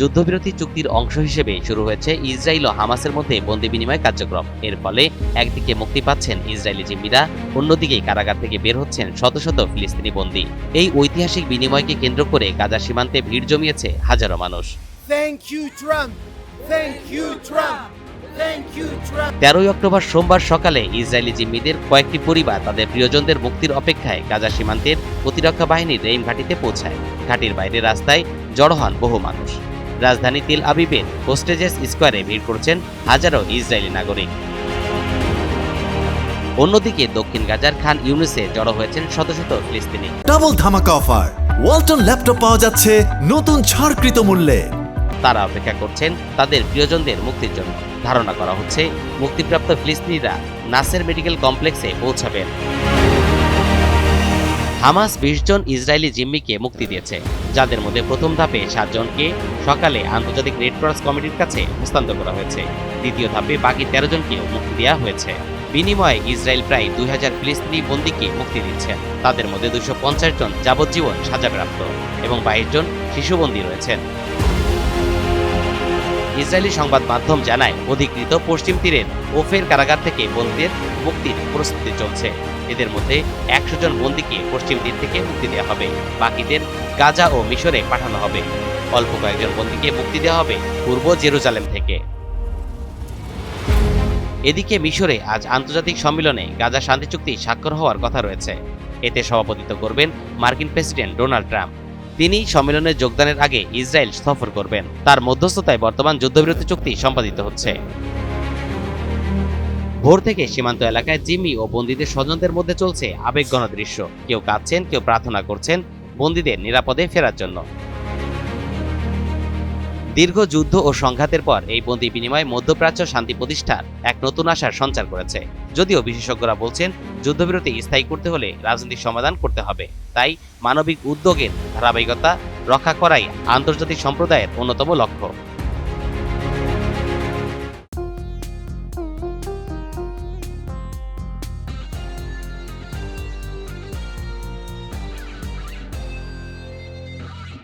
যুদ্ধবিরতি চুক্তির অংশ হিসেবে শুরু হয়েছে ইসরায়েল ও হামাসের মধ্যে বন্দি বিনিময় কার্যক্রম এর ফলে একদিকে মুক্তি পাচ্ছেন ইসরায়েলি জিম্মিরা অন্যদিকে কারাগার থেকে বের হচ্ছেন শত শত ফিলিস্তিনি বন্দী এই ঐতিহাসিক বিনিময়কে কেন্দ্র করে গাজা সীমান্তে ভিড় জমিয়েছে হাজারো মানুষ Thank you, Trump. Thank you, Trump. Thank you, Trump. তেরোই অক্টোবর সোমবার সকালে ইসরায়েলি জিম্মিদের কয়েকটি পরিবার তাদের প্রিয়জনদের মুক্তির অপেক্ষায় গাজা সীমান্তের প্রতিরক্ষা বাহিনীর রেইন ঘাটিতে পৌঁছায় ঘাটির বাইরে রাস্তায় জড়ো হন বহু মানুষ রাজধানী তিল আবিবের হোস্টেজেস স্কোয়ারে ভিড় করছেন হাজারো ইসরায়েলি নাগরিক। অন্যদিকে দক্ষিণ গাজার খান ইউনুসে জড়ো হয়েছেন শত শত ফিলিস্তিনি। ডাবল ধামাকা অফার। ওয়ালটন ল্যাপটপ পাওয়া যাচ্ছে নতুন ছাড়কৃত মূল্যে। তারা অপেক্ষা করছেন তাদের প্রিয়জনদের মুক্তির জন্য। ধারণা করা হচ্ছে মুক্তিপ্রাপ্ত ফিলিস্তিনিরা নাসের মেডিকেল কমপ্লেক্সে পৌঁছাবেন। হামাস বিশ জন ইসরায়েলি জিম্মিকে মুক্তি দিয়েছে, যাদের মধ্যে প্রথম ধাপে সাতজনকে সকালে আন্তর্জাতিক রেড ক্রস কমিটির কাছে হস্তান্তর করা হয়েছে। দ্বিতীয় ধাপে বাকি তেরো জনকেও মুক্তি দেওয়া হয়েছে। বিনিময়ে ইসরায়েল প্রায় দুই হাজার ফিলিস্তিনি বন্দীকে মুক্তি দিচ্ছে। তাদের মধ্যে দুশো পঞ্চাশ জন যাবজ্জীবন সাজাপ্রাপ্ত এবং বাইশ জন শিশুবন্দী রয়েছেন। ইসরায়েলি সংবাদ মাধ্যম জানায়, অধিকৃত পশ্চিম তীরের ওফের কারাগার থেকে বন্দীদের মুক্তির প্রস্তুতি চলছে। এদের মধ্যে একশো জন বন্দীকে পশ্চিম তীর থেকে মুক্তি দেওয়া হবে। বাকিদের গাজা ও মিশরে পাঠানো হবে। অল্প কয়েকজন বন্দীকে মুক্তি দেওয়া হবে পূর্ব জেরুজালেম থেকে। এদিকে মিশরে আজ আন্তর্জাতিক সম্মেলনে গাজা শান্তি চুক্তি স্বাক্ষর হওয়ার কথা রয়েছে। এতে সভাপতিত্ব করবেন মার্কিন প্রেসিডেন্ট ডোনাল্ড ট্রাম্প। তিনি সম্মেলনে যোগদানের আগে ইসরায়েল সফর করবেন। তার মধ্যস্থতায় বর্তমান যুদ্ধবিরতি চুক্তি সম্পাদিত হচ্ছে। ভোর থেকে সীমান্ত এলাকায় জিম্মি ও বন্দীদের স্বজনদের মধ্যে চলছে আবেগঘন দৃশ্য। কেউ কাঁদছেন, কেউ প্রার্থনা করছেন বন্দীদের নিরাপদে ফেরার জন্য। দীর্ঘ যুদ্ধ ও সংঘাতের পর এই বন্দি বিনিময় মধ্যপ্রাচ্য শান্তি প্রতিষ্ঠার এক নতুন আশার সঞ্চার করেছে। যদিও বিশেষজ্ঞরা বলছেন, যুদ্ধবিরতি স্থায়ী করতে হলে রাজনৈতিক সমাধান করতে হবে। তাই মানবিক উদ্যোগের ধারাবাহিকতা রক্ষা করাই আন্তর্জাতিক সম্প্রদায়ের অন্যতম লক্ষ্য।